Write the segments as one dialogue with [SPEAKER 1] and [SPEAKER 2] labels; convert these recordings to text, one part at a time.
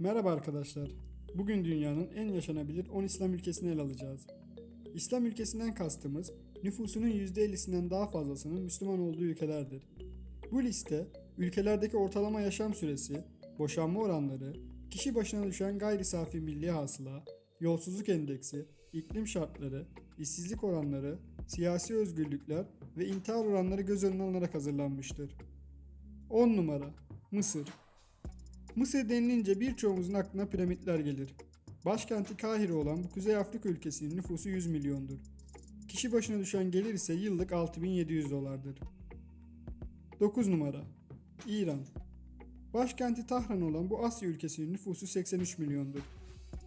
[SPEAKER 1] Merhaba arkadaşlar. Bugün dünyanın en yaşanabilir 10 İslam ülkesini ele alacağız. İslam ülkesinden kastımız nüfusunun %50'sinden daha fazlasının Müslüman olduğu ülkelerdir. Bu liste ülkelerdeki ortalama yaşam süresi, boşanma oranları, kişi başına düşen gayri safi milli hasıla, yolsuzluk endeksi, iklim şartları, işsizlik oranları, siyasi özgürlükler ve intihar oranları göz önüne alınarak hazırlanmıştır. 10 numara Mısır Mısır denilince birçoğumuzun aklına piramitler gelir. Başkenti Kahire olan bu Kuzey Afrika ülkesinin nüfusu 100 milyondur. Kişi başına düşen gelir ise yıllık 6700 dolardır. 9 numara İran Başkenti Tahran olan bu Asya ülkesinin nüfusu 83 milyondur.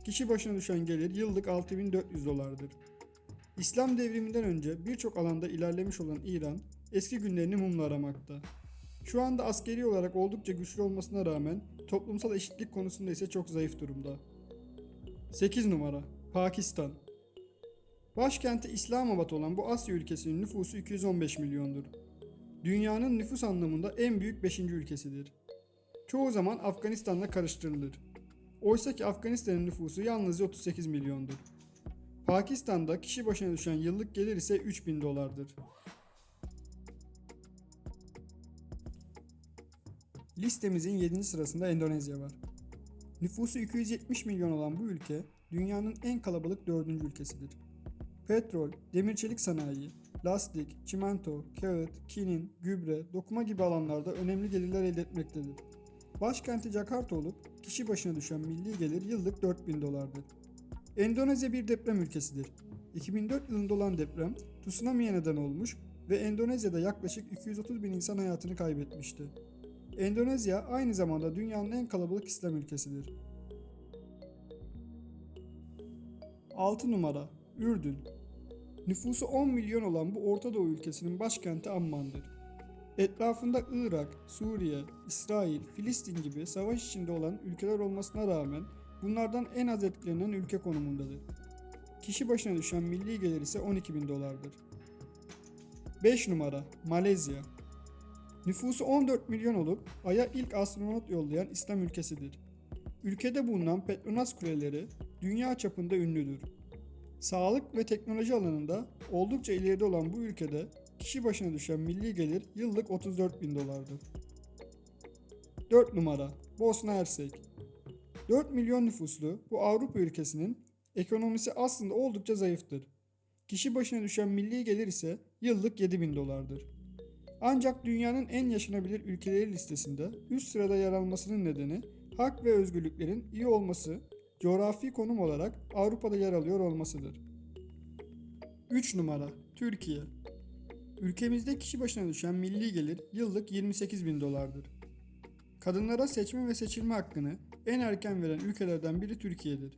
[SPEAKER 1] Kişi başına düşen gelir yıllık 6400 dolardır. İslam devriminden önce birçok alanda ilerlemiş olan İran eski günlerini mumla aramakta. Şu anda askeri olarak oldukça güçlü olmasına rağmen toplumsal eşitlik konusunda ise çok zayıf durumda. 8 numara Pakistan Başkenti İslamabad olan bu Asya ülkesinin nüfusu 215 milyondur. Dünyanın nüfus anlamında en büyük 5. ülkesidir. Çoğu zaman Afganistan'la karıştırılır. Oysa ki Afganistan'ın nüfusu yalnızca 38 milyondur. Pakistan'da kişi başına düşen yıllık gelir ise 3000 dolardır. Listemizin 7. sırasında Endonezya var. Nüfusu 270 milyon olan bu ülke dünyanın en kalabalık 4. ülkesidir. Petrol, demir çelik sanayi, lastik, çimento, kağıt, kinin, gübre, dokuma gibi alanlarda önemli gelirler elde etmektedir. Başkenti Jakarta olup kişi başına düşen milli gelir yıllık 4000 dolardır. Endonezya bir deprem ülkesidir. 2004 yılında olan deprem tsunami'ye neden olmuş ve Endonezya'da yaklaşık 230 bin insan hayatını kaybetmişti. Endonezya aynı zamanda dünyanın en kalabalık İslam ülkesidir. 6 numara Ürdün Nüfusu 10 milyon olan bu Orta Doğu ülkesinin başkenti Amman'dır. Etrafında Irak, Suriye, İsrail, Filistin gibi savaş içinde olan ülkeler olmasına rağmen bunlardan en az etkilenen ülke konumundadır. Kişi başına düşen milli gelir ise 12 bin dolardır. 5 numara Malezya Nüfusu 14 milyon olup Ay'a ilk astronot yollayan İslam ülkesidir. Ülkede bulunan Petronas kuleleri dünya çapında ünlüdür. Sağlık ve teknoloji alanında oldukça ileride olan bu ülkede kişi başına düşen milli gelir yıllık 34 bin dolardır. 4 numara Bosna Hersek 4 milyon nüfuslu bu Avrupa ülkesinin ekonomisi aslında oldukça zayıftır. Kişi başına düşen milli gelir ise yıllık 7 bin dolardır. Ancak dünyanın en yaşanabilir ülkeleri listesinde üst sırada yer almasının nedeni hak ve özgürlüklerin iyi olması, coğrafi konum olarak Avrupa'da yer alıyor olmasıdır. 3 numara Türkiye Ülkemizde kişi başına düşen milli gelir yıllık 28 bin dolardır. Kadınlara seçme ve seçilme hakkını en erken veren ülkelerden biri Türkiye'dir.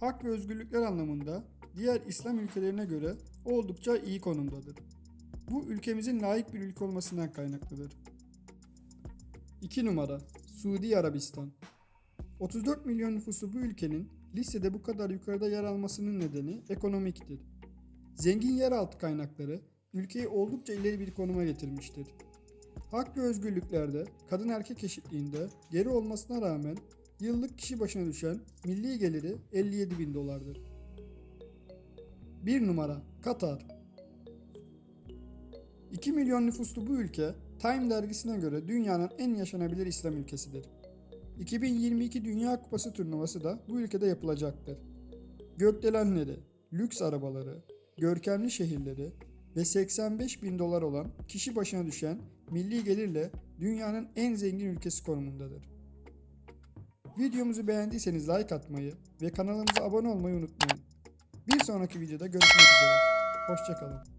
[SPEAKER 1] Hak ve özgürlükler anlamında diğer İslam ülkelerine göre oldukça iyi konumdadır. Bu ülkemizin layık bir ülke olmasından kaynaklıdır. 2 numara Suudi Arabistan 34 milyon nüfusu bu ülkenin listede bu kadar yukarıda yer almasının nedeni ekonomiktir. Zengin yeraltı kaynakları ülkeyi oldukça ileri bir konuma getirmiştir. Hak ve özgürlüklerde, kadın erkek eşitliğinde geri olmasına rağmen yıllık kişi başına düşen milli geliri 57 bin dolardır. 1 numara Katar 2 milyon nüfuslu bu ülke Time dergisine göre dünyanın en yaşanabilir İslam ülkesidir. 2022 Dünya Kupası turnuvası da bu ülkede yapılacaktır. Gökdelenleri, lüks arabaları, görkemli şehirleri ve 85 bin dolar olan kişi başına düşen milli gelirle dünyanın en zengin ülkesi konumundadır. Videomuzu beğendiyseniz like atmayı ve kanalımıza abone olmayı unutmayın. Bir sonraki videoda görüşmek üzere. Hoşçakalın.